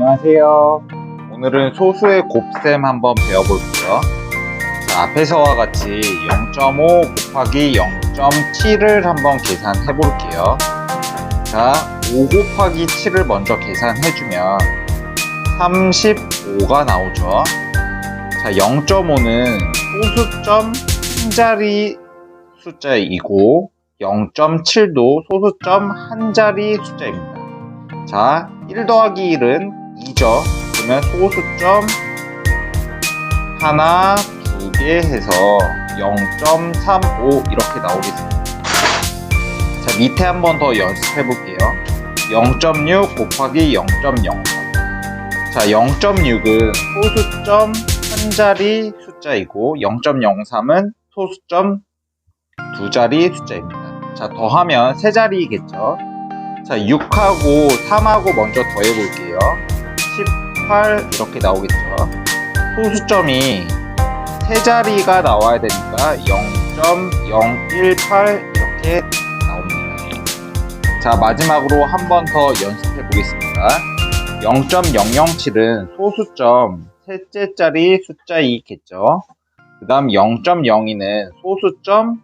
안녕하세요. 오늘은 소수의 곱셈 한번 배워볼게요. 자, 앞에서와 같이 0.5 곱하기 0.7을 한번 계산해 볼게요. 자, 5 곱하기 7을 먼저 계산해주면 35가 나오죠. 자, 0.5는 소수점 한 자리 숫자이고 0.7도 소수점 한 자리 숫자입니다. 자, 1 더하기 1은 2죠. 그러면 소수점 하나, 두 개 해서 0.35 이렇게 나오겠습니다. 자, 밑에 한 번 더 연습해 볼게요. 0.6 곱하기 0.03. 자, 0.6은 소수점 한 자리 숫자이고 0.03은 소수점 두 자리 숫자입니다. 자, 더하면 세 자리겠죠. 자, 6하고 3하고 먼저 더해 볼게요. 18 이렇게 나오겠죠. 소수점이 세 자리가 나와야 되니까 0.018 이렇게 나옵니다. 자, 마지막으로 한 번 더 연습해 보겠습니다. 0.007은 소수점 셋째 자리 숫자이겠죠. 그 다음 0.02는 소수점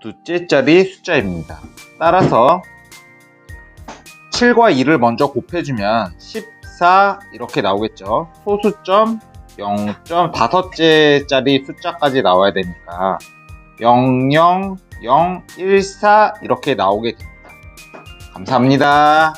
둘째 자리 숫자입니다. 따라서 7과 2를 먼저 곱해주면 14 이렇게 나오겠죠. 소수점 0.5째 자리 숫자까지 나와야 되니까 00014 이렇게 나오게 됩니다. 감사합니다.